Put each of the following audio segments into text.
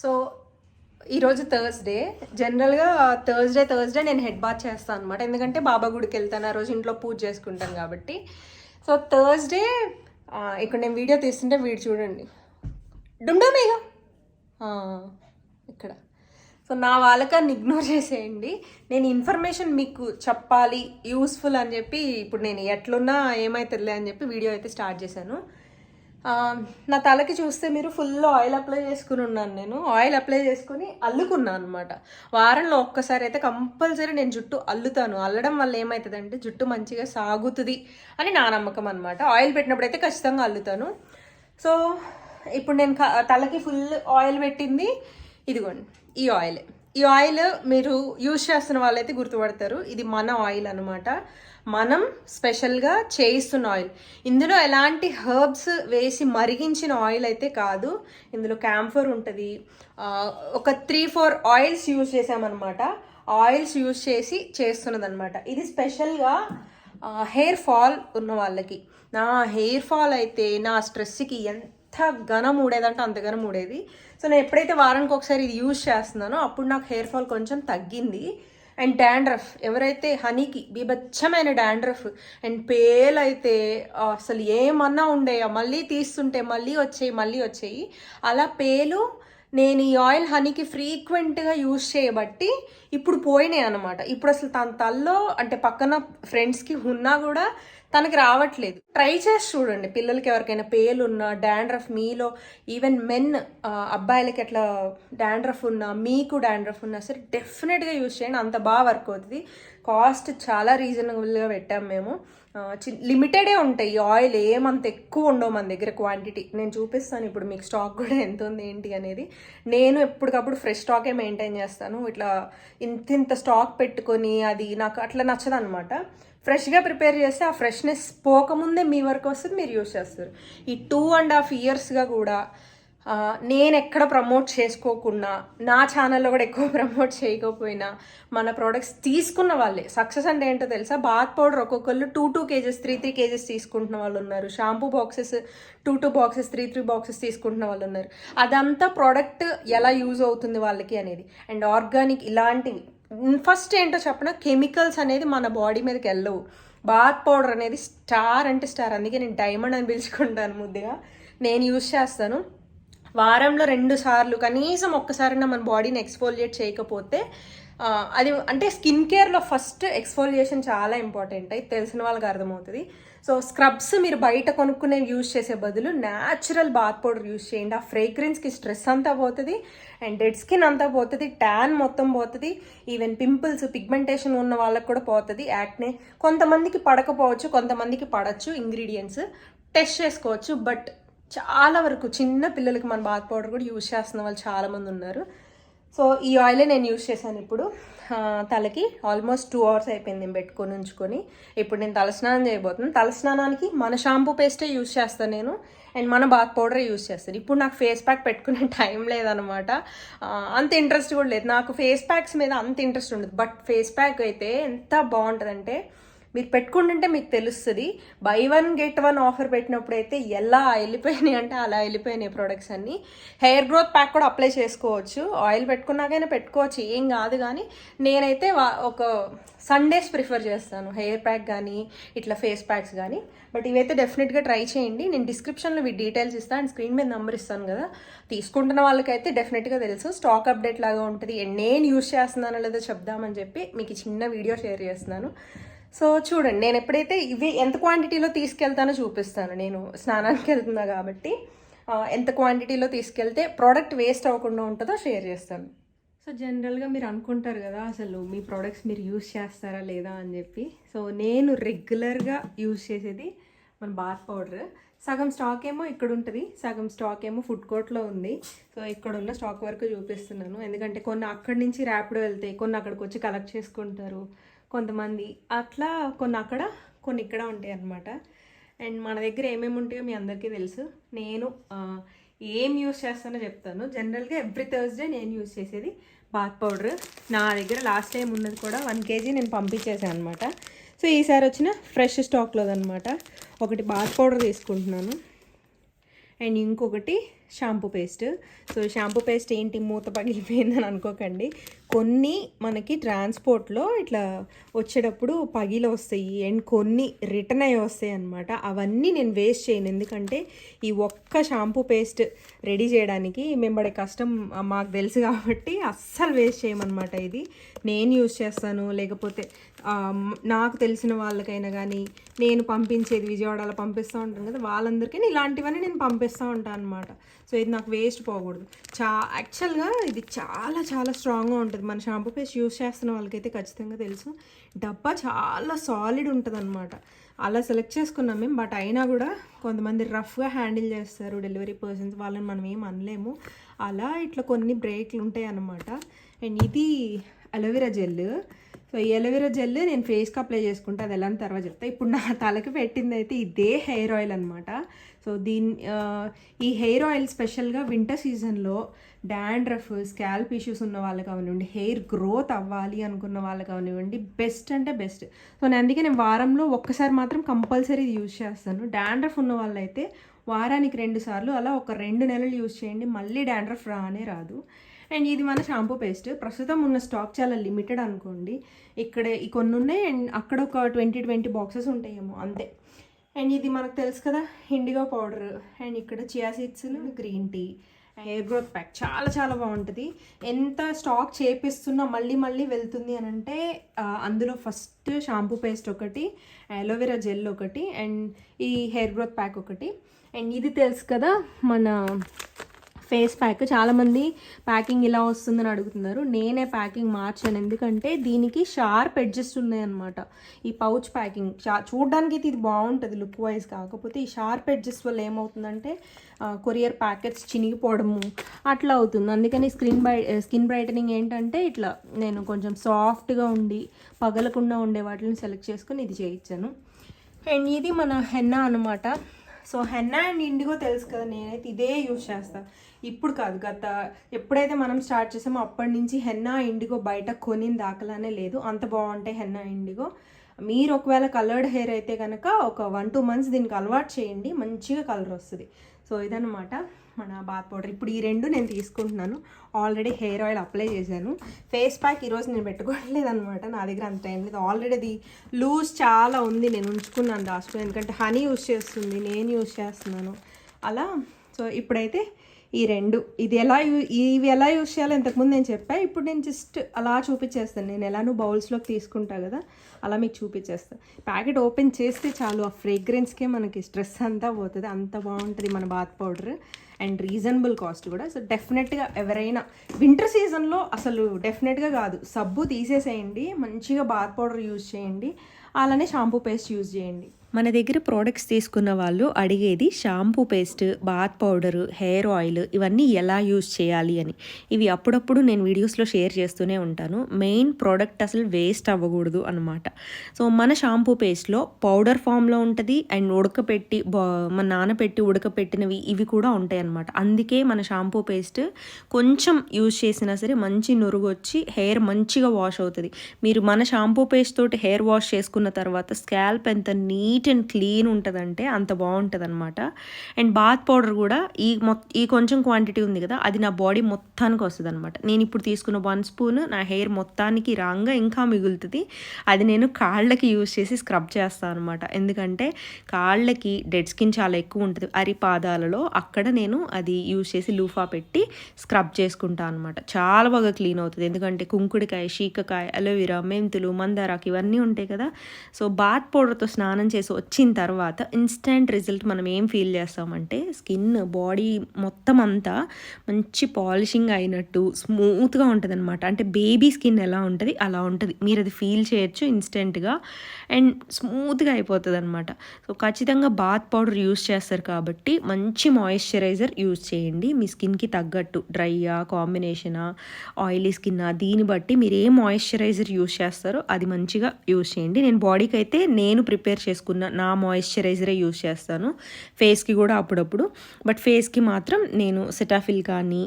So ఈరోజు Thursday జనరల్గా Thursday Thursday నేను హెడ్ బాత్ చేస్తాను అనమాట ఎందుకంటే బాబా గుడికి వెళ్తాను ఆ రోజు ఇంట్లో పూజ చేసుకుంటాను కాబట్టి. సో థర్స్డే ఇక్కడ నేను వీడియో తీస్తుంటే వీడు చూడండి. డుండమేగా. ఇక్కడ. సో నా వాళ్ళకని ఇగ్నోర్ చేసేయండి. నేను ఇన్ఫర్మేషన్ మీకు చెప్పాలి యూస్ఫుల్ అని చెప్పి ఇప్పుడు నేను ఎట్లున్నా ఏమైతుందిలే అని చెప్పి వీడియో అయితే స్టార్ట్ చేశాను. నా తలకి చూస్తే మీరు ఫుల్ ఆయిల్ అప్లై చేసుకుని ఉన్నాను నేను. ఆయిల్ అప్లై చేసుకుని అల్లుకున్నాను అనమాట వారంలో ఒక్కసారి అయితే కంపల్సరీ నేను జుట్టు అల్లుతాను. అల్లడం వల్ల ఏమవుతుందంటే జుట్టు మంచిగా సాగుతుంది అని నా నమ్మకం అనమాట ఆయిల్ పెట్టినప్పుడు అయితే ఖచ్చితంగా అల్లుతాను. సో ఇప్పుడు నేను తలకి ఫుల్ ఆయిల్ పెట్టింది. ఇదిగోండి ఈ ఆయిల్ ఈ ఆయిల్ మీరు యూజ్ చేస్తున్న వాళ్ళైతే గుర్తుపడతారు. ఇది మన ఆయిల్ అనమాట మనం స్పెషల్గా చేయిస్తున్న ఆయిల్. ఇందులో ఎలాంటి హర్బ్స్ వేసి మరిగించిన ఆయిల్ అయితే కాదు. ఇందులో క్యాంఫర్ ఉంటుంది. ఒక త్రీ ఫోర్ ఆయిల్స్ యూజ్ చేసామన్నమాట ఆయిల్స్ యూజ్ చేసి చేస్తున్నది అనమాట ఇది స్పెషల్గా హెయిర్ ఫాల్ ఉన్న వాళ్ళకి. నా హెయిర్ ఫాల్ అయితే నా స్ట్రెస్కి ఎంత ఘనం ఊడేదంటే అంత ఘనం ఊడేది. సో నేను ఎప్పుడైతే వారానికి ఒకసారి ఇది యూజ్ చేస్తున్నానో అప్పుడు నాకు హెయిర్ ఫాల్ కొంచెం తగ్గింది. And dandruff. ఎవరైతే హనీకి బీభత్సమైన డాండ్రఫ్ అండ్ పేల్ అయితే అసలు ఏమన్నా ఉండేయా? మళ్ళీ తీస్తుంటే మళ్ళీ వచ్చేయి మళ్ళీ వచ్చేయి. అలా పేలు నేను ఈ ఆయిల్ హనీకి ఫ్రీక్వెంట్గా యూజ్ చేయబట్టి ఇప్పుడు పోయినాయి అనమాట ఇప్పుడు అసలు తన తల్లో అంటే పక్కన ఫ్రెండ్స్కి ఉన్నా కూడా తనకి రావట్లేదు. ట్రై చేసి చూడండి. పిల్లలకి ఎవరికైనా పేలు ఉన్నా డాండ్రఫ్ మీలో ఈవెన్ మెన్ అబ్బాయిలకి ఎట్లా డాండ్రఫ్ ఉన్నా మీకు డాండ్రఫ్ ఉన్నా సరే డెఫినెట్గా యూజ్ చేయండి. అంత బాగా వర్క్ అవుతుంది. కాస్ట్ చాలా రీజనబుల్గా పెట్టాము మేము. లిమిటెడే ఉంటాయి. ఈ ఆయిల్ ఏమంత ఎక్కువ ఉండవు మన దగ్గర క్వాంటిటీ నేను చూపిస్తాను ఇప్పుడు మీకు స్టాక్ కూడా ఎంత ఉంది ఏంటి అనేది. నేను ఎప్పటికప్పుడు ఫ్రెష్ స్టాకే మెయింటైన్ చేస్తాను. ఇట్లా ఇంత ఇంత స్టాక్ పెట్టుకొని అది నాకు అట్లా నచ్చదు అనమాట ఫ్రెష్గా ప్రిపేర్ చేస్తే ఆ ఫ్రెష్నెస్ పోకముందే మీ వరకు వస్తుంది మీరు యూస్ చేస్తారు. ఈ టూ అండ్ హాఫ్ ఇయర్స్గా కూడా నేను ఎక్కడ ప్రమోట్ చేసుకోకుండా నా ఛానల్లో కూడా ఎక్కువ ప్రమోట్ చేయకపోయినా మన ప్రోడక్ట్స్ తీసుకున్న వాళ్ళే. సక్సెస్ అంటే ఏంటో తెలుసా? బాత్ పౌడర్ ఒక్కొక్కళ్ళు two two kgs three three kgs తీసుకుంటున్న వాళ్ళు ఉన్నారు. Shampoo boxes two two boxes three three boxes తీసుకుంటున్న వాళ్ళు ఉన్నారు. అదంతా ప్రోడక్ట్ ఎలా యూజ్ అవుతుంది వాళ్ళకి అనేది. అండ్ ఆర్గానిక్ ఇలాంటివి ఫస్ట్ ఏంటో చెప్పిన? కెమికల్స్ అనేది మన బాడీ మీదకి వెళ్ళవు. బాత్ పౌడర్ అనేది స్టార్ అంటే స్టార్ అందుకే నేను డైమండ్ అని పిలుచుకుంటాను ముద్దుగా. నేను యూజ్ చేస్తాను. వారంలో రెండు సార్లు కనీసం ఒక్కసారైనా మన బాడీని ఎక్స్ఫోలియేట్ చేయకపోతే అది అంటే స్కిన్ కేర్లో ఫస్ట్ ఎక్స్ఫోలియేషన్ చాలా ఇంపార్టెంట్. అయితే తెలిసిన వాళ్ళకి అర్థమవుతుంది. సో స్క్రబ్స్ మీరు బయట కొనుక్కునే యూజ్ చేసే బదులు న్యాచురల్ బాత్ పౌడర్ యూజ్ చేయండి. ఆ ఫ్రేగ్రెన్స్కి స్ట్రెస్ అంతా పోతుంది అండ్ డెడ్ స్కిన్ అంతా పోతుంది ట్యాన్ మొత్తం పోతుంది ఈవెన్ పింపుల్స్ పిగ్మెంటేషన్ ఉన్న వాళ్ళకి కూడా పోతుంది యాక్నే. కొంతమందికి పడకపోవచ్చు కొంతమందికి పడచ్చు ఇంగ్రీడియంట్స్. టెస్ట్ చేసుకోవచ్చు బట్ చాలా వరకు చిన్న పిల్లలకి మన బాత్ పౌడర్ కూడా యూజ్ చేస్తున్న వాళ్ళు చాలామంది ఉన్నారు. సో ఈ ఆయిలే నేను యూజ్ చేశాను ఇప్పుడు. తలకి ఆల్మోస్ట్ టూ అవర్స్ అయిపోయింది నేను పెట్టుకొని ఉంచుకొని. ఇప్పుడు నేను తలస్నానం చేయబోతున్నాను. తలస్నానానికి మన షాంపూ పేస్టే యూజ్ చేస్తాను నేను. అండ్ మన బాత్ పౌడరే యూజ్ చేస్తాను. ఇప్పుడు నాకు ఫేస్ ప్యాక్ పెట్టుకునే టైం లేదనమాట అంత ఇంట్రెస్ట్ కూడా లేదు. నాకు ఫేస్ ప్యాక్స్ మీద అంత ఇంట్రెస్ట్ ఉండదు. బట్ ఫేస్ ప్యాక్ అయితే ఎంత బాగుంటుందంటే మీరు పెట్టుకుంటుంటే మీకు తెలుస్తుంది. Buy one get one offer పెట్టినప్పుడు అయితే ఎలా వెళ్ళిపోయినాయి అంటే అలా వెళ్ళిపోయినాయి ప్రొడక్ట్స్ అన్నీ. హెయిర్ గ్రోత్ ప్యాక్ కూడా అప్లై చేసుకోవచ్చు. ఆయిల్ పెట్టుకున్నాకైనా పెట్టుకోవచ్చు. ఏం కాదు కానీ నేనైతే వా- ఒక సండేస్ ప్రిఫర్ చేస్తాను. హెయిర్ ప్యాక్ కానీ ఇట్లా ఫేస్ ప్యాక్స్ కానీ బట్ ఇవైతే డెఫినెట్గా ట్రై చేయండి. నేను డిస్క్రిప్షన్లో వీటి డీటెయిల్స్ ఇస్తాను అండ్ స్క్రీన్ మీద నెంబర్ ఇస్తాను కదా. తీసుకుంటున్న వాళ్ళకైతే డెఫినెట్గా తెలుసు. స్టాక్ అప్డేట్ లాగా ఉంటుంది. నేను యూస్ చేస్తున్నానో లేదో చెప్దామని చెప్పి మీకు చిన్న వీడియో షేర్ చేస్తున్నాను. సో చూడండి నేను ఎప్పుడైతే ఇవి ఎంత క్వాంటిటీలో తీసుకెళ్తానో చూపిస్తాను. నేను స్నానానికి వెళ్తున్నా కాబట్టి ఎంత క్వాంటిటీలో తీసుకెళ్తే ప్రోడక్ట్ వేస్ట్ అవ్వకుండా ఉంటుందో షేర్ చేస్తాను. సో జనరల్గా మీరు అనుకుంటారు కదా అసలు మీ ప్రోడక్ట్స్ మీరు యూస్ చేస్తారా లేదా అని చెప్పి. సో నేను రెగ్యులర్గా యూస్ చేసేది మన బాత్ పౌడర్ సగం స్టాక్ ఏమో ఇక్కడ ఉంటుంది సగం స్టాక్ ఏమో ఫుడ్ కోర్ట్లో ఉంది. సో ఇక్కడ ఉన్న స్టాక్ వరకు చూపిస్తున్నాను. ఎందుకంటే కొన్ని అక్కడి నుంచి ర్యాపిడ్ వెళ్తాయి కొన్ని అక్కడికి వచ్చి కలెక్ట్ చేసుకుంటారు. కొంతమంది. అట్లా కొన్ని అక్కడ కొన్ని ఇక్కడ ఉంటాయి అన్నమాట. అండ్ మన దగ్గర ఏమేమి ఉంటాయో మీ అందరికీ తెలుసు. నేను ఏం యూస్ చేస్తానో చెప్తాను. జనరల్గా ఎవ్రీ థర్స్డే నేను యూస్ చేసేది బాత్ పౌడర్. నా దగ్గర లాస్ట్ టైం ఉన్నది కూడా వన్ కేజీ నేను పంపించేసాను అనమాట సో ఈసారి వచ్చిన ఫ్రెష్ స్టాక్లోదనమాట ఒకటి బాత్ పౌడర్ తీసుకుంటున్నాను. అండ్ ఇంకొకటి shampoo paste. So shampoo paste ఏంటి? మూత పగిలిపోయిందని అనుకోకండి. కొన్ని మనకి ట్రాన్స్పోర్ట్లో ఇట్లా వచ్చేటప్పుడు పగిలి వస్తాయి అండ్ కొన్ని రిటర్న్ అయ్యి వస్తాయి అనమాట అవన్నీ నేను వేస్ట్ చేయను. ఎందుకంటే ఈ ఒక్క షాంపూ పేస్ట్ రెడీ చేయడానికి మేము పడే కష్టం మాకు తెలుసు కాబట్టి అస్సలు వేస్ట్ చేయమన్నమాట ఇది. నేను యూజ్ చేస్తాను. లేకపోతే నాకు తెలిసిన వాళ్ళకైనా కానీ నేను పంపించేది విజయవాడలో పంపిస్తూ ఉంటాను కదా వాళ్ళందరికీ ఇలాంటివన్నీ నేను పంపిస్తూ ఉంటాను అనమాట సో ఇది నాకు వేస్ట్ పోకూడదు. చా యాక్చువల్గా ఇది చాలా చాలా స్ట్రాంగ్గా ఉంటుంది. మన షాంపూ పేస్ట్ యూస్ చేస్తున్న వాళ్ళకైతే ఖచ్చితంగా తెలుసు. డబ్బా చాలా సాలిడ్ ఉంటుంది అనమాట అలా సెలెక్ట్ చేసుకున్నాం మేము బట్ అయినా కూడా కొంతమంది రఫ్గా హ్యాండిల్ చేస్తారు. డెలివరీ పర్సన్స్ వాళ్ళని మనం ఏం అనలేము. అలా ఇట్లా కొన్ని బ్రేక్లు ఉంటాయి అన్నమాట అండ్ ఇది అలోవెరా జెల్ సో ఈ అలోవెరా జెల్ నేను ఫేస్కి అప్లై చేసుకుంటే అది ఎలా తర్వాత చెప్తా. ఇప్పుడు నా తలకి పెట్టింది అయితే ఇదే హెయిర్ ఆయిల్ అనమాట సో దీని ఈ హెయిర్ ఆయిల్ స్పెషల్గా వింటర్ సీజన్లో డాండ్రఫ్ స్కాల్ప్ ఇష్యూస్ ఉన్న వాళ్ళు కానివ్వండి హెయిర్ గ్రోత్ అవ్వాలి అనుకున్న వాళ్ళు కానివ్వండి బెస్ట్ అంటే బెస్ట్. సో నేను అందుకే నేను వారంలో ఒక్కసారి మాత్రం కంపల్సరీ ఇది యూజ్ చేస్తాను. డాండ్రఫ్ ఉన్న వాళ్ళైతే వారానికి రెండు సార్లు అలా ఒక రెండు నెలలు యూజ్ చేయండి మళ్ళీ డాండ్రఫ్ రానే రాదు. అండ్ ఇది మన షాంపూ పేస్ట్. ప్రస్తుతం ఉన్న స్టాక్ చాలా లిమిటెడ్ అనుకోండి ఇక్కడ ఈ కొన్ని ఉన్నాయి అండ్ అక్కడ ఒక ట్వంటీ ట్వంటీ బాక్సెస్ ఉంటాయేమో అంతే. అండ్ ఇది మనకు తెలుసు కదా ఇండిగో పౌడర్ అండ్ ఇక్కడ chia seeds green tea hair growth pack చాలా చాలా బాగుంటుంది. ఎంత స్టాక్ చేపిస్తున్నా మళ్ళీ మళ్ళీ వెళ్తుంది అని అంటే అందులో ఫస్ట్ షాంపూ పేస్ట్ ఒకటి అలోవెరా జెల్ ఒకటి అండ్ ఈ హెయిర్ గ్రోత్ ప్యాక్ ఒకటి. అండ్ ఇది తెలుసు కదా మన ఫేస్ ప్యాక్. చాలామంది ప్యాకింగ్ ఇలా వస్తుందని అడుగుతున్నారు. నేనే ప్యాకింగ్ మార్చాను. ఎందుకంటే దీనికి షార్ప్ ఎడ్జెస్ట్ ఉన్నాయన్నమాట. ఈ పౌచ్ ప్యాకింగ్ చూడడానికి అయితే ఇది బాగుంటుంది లుక్ వైజ్ కాకపోతే ఈ షార్ప్ ఎడ్జెస్ట్ వల్ల ఏమవుతుందంటే కొరియర్ ప్యాకెట్స్ చినిగిపోవడము అట్లా అవుతుంది. అందుకని స్క్రీన్ బ్రై స్కిన్ బ్రైటనింగ్ ఏంటంటే ఇట్లా నేను కొంచెం సాఫ్ట్గా ఉండి పగలకుండా ఉండే వాటిని సెలెక్ట్ చేసుకుని ఇది చేయించాను. అండ్ ఇది మన హెన్నా అనమాట సో హెన్నా అండ్ ఇండిగో తెలుసు కదా నేనైతే ఇదే యూజ్ చేస్తాను ఇప్పుడు కాదు గత ఎప్పుడైతే మనం స్టార్ట్ చేసామో అప్పటి నుంచి హెన్నా ఇండిగో బయట కొనిన దాఖలానే లేదు. అంత బాగుంటాయి హెన్నా ఇండిగో. మీరు ఒకవేళ కలర్డ్ హెయిర్ అయితే కనుక ఒక వన్ టూ మంత్స్ దీనికి అలవాటు చేయండి. మంచిగా కలర్ వస్తుంది. సో ఇదనమాట మన బాత్ పౌడర్. ఇప్పుడు ఈ రెండు నేను తీసుకుంటున్నాను. ఆల్రెడీ హెయిర్ ఆయిల్ అప్లై చేశాను. ఫేస్ ప్యాక్ ఈరోజు నేను పెట్టుకోవట్లేదనమాట నా దగ్గర అంత టైం లేదు. ఆల్రెడీ అది లూజ్ చాలా ఉంది. నేను ఉంచుకున్నాను రాసుకుని ఎందుకంటే హనీ యూస్ చేస్తుంది నేను యూస్ చేస్తున్నాను. అలా. సో ఇప్పుడైతే ఈ రెండు. ఇది ఎలా యూ ఇవి ఎలా యూస్ చేయాలో ఇంతకుముందు నేను చెప్పా. ఇప్పుడు నేను జస్ట్ అలా చూపించేస్తాను నేను ఎలానో బౌల్స్లోకి తీసుకుంటా కదా అలా మీకు చూపించేస్తాను ప్యాకెట్ ఓపెన్ చేస్తే చాలు ఆ ఫ్రేగ్రెన్స్కే మనకి స్ట్రెస్ అంతా పోతుంది. అంత బాగుంటుంది మన bath powder. And reasonable cost కూడా. సో డెఫినెట్గా ఎవరైనా వింటర్ సీజన్లో అసలు డెఫినెట్గా కాదు. సబ్బు తీసేసేయండి మంచిగా బాత్ పౌడర్ యూజ్ చేయండి అలానే షాంపూ పేస్ట్ యూజ్ చేయండి. మన దగ్గర ప్రోడక్ట్స్ తీసుకున్న వాళ్ళు అడిగేది shampoo paste bath powder hair oil ఇవన్నీ ఎలా యూజ్ చేయాలి అని. ఇవి అప్పుడప్పుడు నేను వీడియోస్లో షేర్ చేస్తూనే ఉంటాను. మెయిన్ ప్రోడక్ట్ అసలు వేస్ట్ అవ్వకూడదు అనమాట సో మన షాంపూ పేస్ట్లో పౌడర్ ఫామ్లో ఉంటుంది అండ్ ఉడకపెట్టి మన నానపెట్టి ఉడకపెట్టినవి ఇవి కూడా ఉంటాయి అనమాట అందుకే మన షాంపూ పేస్ట్ కొంచెం యూజ్ చేసినా సరే మంచి నురుగు వచ్చి హెయిర్ మంచిగా వాష్ అవుతుంది. మీరు మన షాంపూ పేస్ట్ తోటి హెయిర్ వాష్ చేసుకున్న తర్వాత స్కాల్ప్ ఎంత నీట్ అండ్ క్లీన్ ఉంటుందంటే అంత బాగుంటుంది అనమాట అండ్ బాత్ పౌడర్ కూడా ఈ మొ ఈ కొంచెం క్వాంటిటీ ఉంది కదా అది నా బాడీ మొత్తానికి వస్తుంది అనమాట నేను ఇప్పుడు తీసుకున్న వన్ స్పూన్ నా హెయిర్ మొత్తానికి రాంగా ఇంకా మిగులుతుంది. అది నేను కాళ్ళకి యూజ్ చేసి స్క్రబ్ చేస్తాను అనమాట ఎందుకంటే కాళ్ళకి డెడ్ స్కిన్ చాలా ఎక్కువ ఉంటుంది. అరి పాదాలలో అక్కడ నేను అది యూజ్ చేసి లూఫా పెట్టి స్క్రబ్ చేసుకుంటాను అనమాట చాలా బాగా క్లీన్ అవుతుంది. ఎందుకంటే కుంకుడికాయ శీకకాయ అలోవెరా మెంతులు మందారాకు ఇవన్నీ ఉంటాయి కదా. సో బాత్ పౌడర్తో స్నానం చేసి వచ్చిన తర్వాత ఇన్స్టెంట్ రిజల్ట్ మనం ఏం ఫీల్ చేస్తామంటే స్కిన్ బాడీ మొత్తం అంతా మంచి పాలిషింగ్ అయినట్టు స్మూత్గా ఉంటుంది అనమాట అంటే బేబీ స్కిన్ ఎలా ఉంటుంది అలా ఉంటుంది. మీరు అది ఫీల్ చేయొచ్చు ఇన్స్టెంట్గా అండ్ స్మూత్గా అయిపోతుంది అనమాట సో ఖచ్చితంగా బాత్ పౌడర్ యూస్ చేస్తారు కాబట్టి మంచి మాయిశ్చరైజర్ యూస్ చేయండి. మీ స్కిన్కి తగ్గట్టు డ్రైయా కాంబినేషనా ఆయిలీ స్కిన్నా దీన్ని బట్టి మీరు ఏ మాయిశ్చరైజర్ యూస్ చేస్తారో అది మంచిగా యూస్ చేయండి. నేను బాడీకి అయితే నేను ప్రిపేర్ చేసుకున్న చేసుకున్న నా మాయిశ్చరైజరే యూస్ చేస్తాను. ఫేస్కి కూడా అప్పుడప్పుడు. బట్ ఫేస్కి మాత్రం నేను సెటాఫిల్ కానీ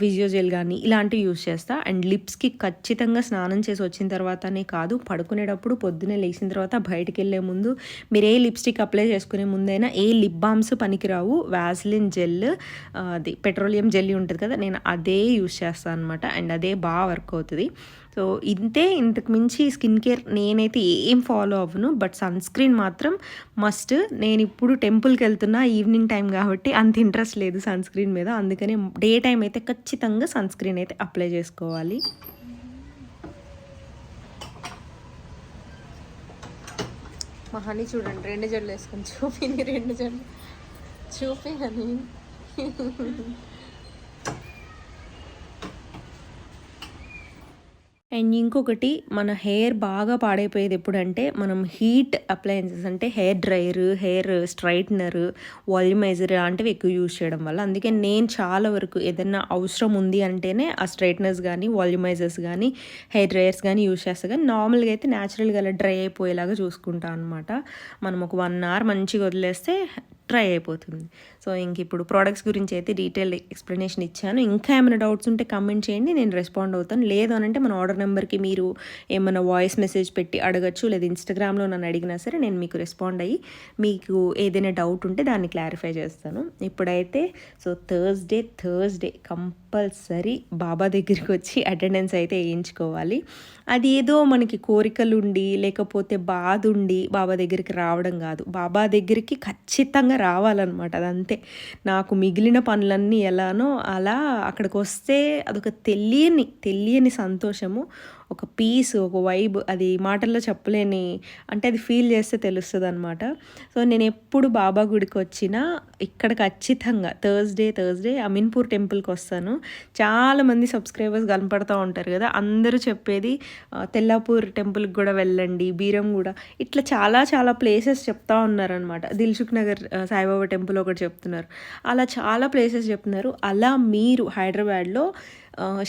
ఫిజియోజెల్ కానీ ఇలాంటివి యూస్ చేస్తా. అండ్ లిప్స్కి ఖచ్చితంగా స్నానం చేసి వచ్చిన తర్వాతనే కాదు పడుకునేటప్పుడు పొద్దున్నే లేచిన తర్వాత బయటికి వెళ్ళే ముందు మీరు ఏ లిప్స్టిక్ అప్లై చేసుకునే ముందైనా ఏ లిప్ బామ్స్ పనికిరావు. వ్యాస్లిన్ జెల్ అది పెట్రోలియం జెల్లీ ఉంటుంది కదా నేను అదే యూస్ చేస్తాను అనమాట అండ్ అదే బాగా వర్క్ అవుతుంది. సో ఇంతే. ఇంతకు మించి స్కిన్ కేర్ నేనైతే ఏం ఫాలో అవ్వను. బట్ సన్ స్క్రీన్ మాత్రం మస్ట్. నేను ఇప్పుడు టెంపుల్కి వెళ్తున్నా ఈవినింగ్ టైం కాబట్టి అంత ఇంట్రెస్ట్ లేదు సన్ స్క్రీన్ మీద. అందుకనే డే టైం అయితే ఖచ్చితంగా సన్ స్క్రీన్ అయితే అప్లై చేసుకోవాలి. మా హనీ చూడండి రెండు జడలు వేసుకొని చూపి రెండు జడలు. చూపి హనీ. అండ్ ఇంకొకటి మన హెయిర్ బాగా పాడైపోయేది ఎప్పుడంటే మనం హీట్ అప్లయన్సెస్ అంటే hair dryer hair straightener volumiser లాంటివి ఎక్కువ యూజ్ చేయడం వల్ల. అందుకే నేను చాలా వరకు ఏదైనా అవసరం ఉంది అంటేనే ఆ స్ట్రైట్నర్స్ కానీ వాల్యూమైజర్స్ కానీ హెయిర్ డ్రైయర్స్ కానీ యూజ్ చేస్తా. కానీ నార్మల్గా అయితే న్యాచురల్గా అలా డ్రై అయిపోయేలాగా చూసుకుంటాను అనమాట మనం ఒక వన్ అవర్ మంచిగా వదిలేస్తే డ్రై అయిపోతుంది. సో ఇంక ఇప్పుడు ప్రోడక్ట్స్ గురించి అయితే డీటెయిల్ ఎక్స్ప్లెనేషన్ ఇచ్చాను. ఇంకా ఏమైనా డౌట్స్ ఉంటే కమెంట్ చేయండి. నేను రెస్పాండ్ అవుతాను. లేదు అని అంటే మన ఆర్డర్ నెంబర్కి మీరు ఏమైనా వాయిస్ మెసేజ్ పెట్టి అడగచ్చు. లేదా ఇన్స్టాగ్రామ్లో నన్ను అడిగినా సరే నేను మీకు రెస్పాండ్ అయ్యి మీకు ఏదైనా డౌట్ ఉంటే దాన్ని క్లారిఫై చేస్తాను. ఇప్పుడైతే so Thursday Thursday compulsory Baba దగ్గరికి వచ్చి అటెండెన్స్ అయితే వేయించుకోవాలి. అది ఏదో మనకి కోరికలు ఉండి లేకపోతే బాధ ఉండి బాబా దగ్గరికి రావడం కాదు. బాబా దగ్గరికి ఖచ్చితంగా రావాలన్నమాట అదంతే. నాకు మిగిలిన పనులన్నీ ఎలానో అలా అక్కడికి వస్తే అదొక తెలియని తెలియని సంతోషము. ఒక పీస్ ఒక వైబ్ అది మాటల్లో చెప్పలేని అంటే అది ఫీల్ చేస్తే తెలుస్తుంది అనమాట సో నేను ఎప్పుడు బాబా గుడికి వచ్చినా ఇక్కడ ఖచ్చితంగా థర్స్డే థర్స్డే అమీన్పూర్ టెంపుల్కి వస్తాను. చాలామంది సబ్స్క్రైబర్స్ కనపడుతూ ఉంటారు కదా అందరూ చెప్పేది తెల్లాపూర్ టెంపుల్కి కూడా వెళ్ళండి బీరం కూడా. ఇట్లా చాలా చాలా ప్లేసెస్ చెప్తా ఉన్నారనమాట దిల్సుఖ్ నగర్ సాయిబాబా టెంపుల్ ఒకటి చెప్తున్నారు. అలా చాలా ప్లేసెస్ చెప్తున్నారు. అలా మీరు హైదరాబాద్లో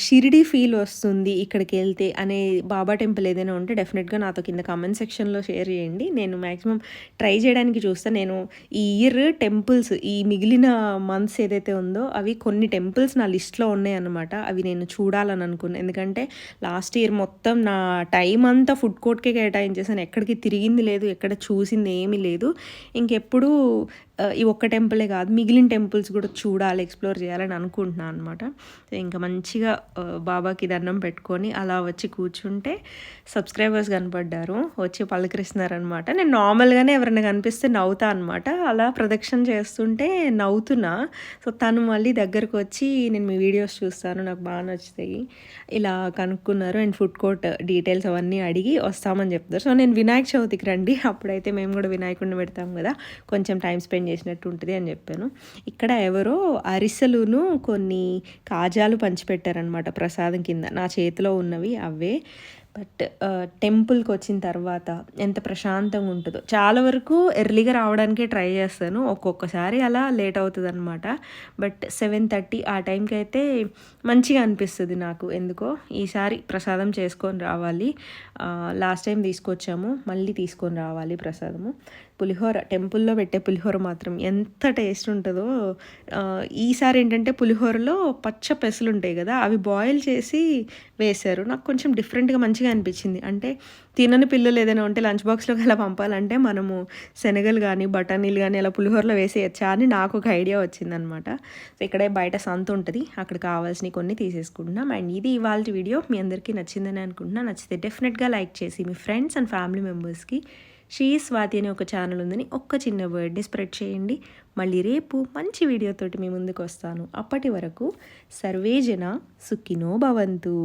షిరిడి ఫీల్ వస్తుంది ఇక్కడికి వెళ్తే అనే బాబా టెంపుల్ ఏదైనా ఉంటే డెఫినెట్గా నాతో కింద కామెంట్ సెక్షన్లో షేర్ చేయండి. నేను మ్యాక్సిమం ట్రై చేయడానికి చూస్తాను. నేను ఈ ఇయర్ టెంపుల్స్ ఈ మిగిలిన మంత్స్ ఏదైతే ఉందో అవి కొన్ని టెంపుల్స్ నా లిస్ట్లో ఉన్నాయన్నమాట. అవి నేను చూడాలని అనుకున్నాను ఎందుకంటే లాస్ట్ ఇయర్ మొత్తం నా టైం అంతా ఫుడ్ కోర్ట్కే కేటాయించేసాను ఎక్కడికి తిరిగింది లేదు ఎక్కడ చూసింది ఏమీ లేదు. ఇంకెప్పుడు ఈ ఒక్క టెంపులే కాదు మిగిలిన టెంపుల్స్ కూడా చూడాలి ఎక్స్ప్లోర్ చేయాలని అనుకుంటున్నాను అనమాట సో ఇంకా మంచిగా బాబాకి దండం పెట్టుకొని అలా వచ్చి కూర్చుంటే సబ్స్క్రైబర్స్ కనపడ్డారు వచ్చి పలకరిస్తున్నారనమాట నేను నార్మల్గానే ఎవరైనా కనిపిస్తే నవ్వుతా అనమాట అలా ప్రదక్షిణ చేస్తుంటే నవ్వుతున్నా. సో తను మళ్ళీ దగ్గరకు వచ్చి నేను మీ వీడియోస్ చూస్తాను నాకు బాగా నచ్చుతాయి. ఇలా కనుక్కున్నారు అండ్ ఫుడ్ కోర్ట్ డీటెయిల్స్ అవన్నీ అడిగి వస్తామని చెప్తారు సో నేను వినాయక చవితికి రండి అప్పుడైతే మేము కూడా వినాయకుడిని పెడతాం కదా కొంచెం టైం స్పెండ్ చేసినట్టు ఉంటుంది అని చెప్పాను. ఇక్కడ ఎవరో అరిసెలును కొన్ని కాజాలు పంచిపెట్టారనమాట ప్రసాదం కింద. నా చేతిలో ఉన్నవి అవే. బట్ టెంపుల్కి వచ్చిన తర్వాత ఎంత ప్రశాంతంగా ఉంటుందో. చాలా వరకు ఎర్లీగా రావడానికే ట్రై చేస్తాను. ఒక్కొక్కసారి అలా లేట్ అవుతుంది అనమాట బట్ సెవెన్ థర్టీ ఆ టైంకి అయితే మంచిగా అనిపిస్తుంది నాకు. ఎందుకో? ఈసారి ప్రసాదం చేసుకొని రావాలి. లాస్ట్ టైం తీసుకొచ్చాము. మళ్ళీ తీసుకొని రావాలి ప్రసాదము. పులిహోర టెంపుల్లో పెట్టే పులిహోర మాత్రం ఎంత టేస్ట్ ఉంటుందో. ఈసారి ఏంటంటే పులిహోరలో పచ్చ పెసలు ఉంటాయి కదా అవి బాయిల్ చేసి వేశారు. నాకు కొంచెం డిఫరెంట్గా మంచిగా అనిపించింది. అంటే తినని పిల్లలు ఏదైనా ఉంటే లంచ్ బాక్స్లోకి అలా పంపాలంటే మనము శనగలు కానీ బఠానీలు కానీ అలా పులిహోరలో వేసేయచ్చా అని నాకు ఒక ఐడియా వచ్చిందనమాట. సో ఇక్కడే బయట సంత ఉంటుంది. అక్కడ కావాల్సినవి కొన్ని తీసేసుకుంటున్నాం. అండ్ ఇది ఇవాళ వీడియో. మీ అందరికీ నచ్చిందని అనుకుంటున్నా. నచ్చితే డెఫినెట్గా లైక్ చేసి మీ ఫ్రెండ్స్ అండ్ ఫ్యామిలీ మెంబర్స్కి శ్రీ స్వాతి అనే ఒక ఛానల్ ఉందని ఒక్క చిన్న వర్డ్ని స్ప్రెడ్ చేయండి. మళ్ళీ రేపు మంచి వీడియోతోటి మీ ముందుకు వస్తాను. అప్పటి వరకు సర్వేజన సుఖినో భవంతు.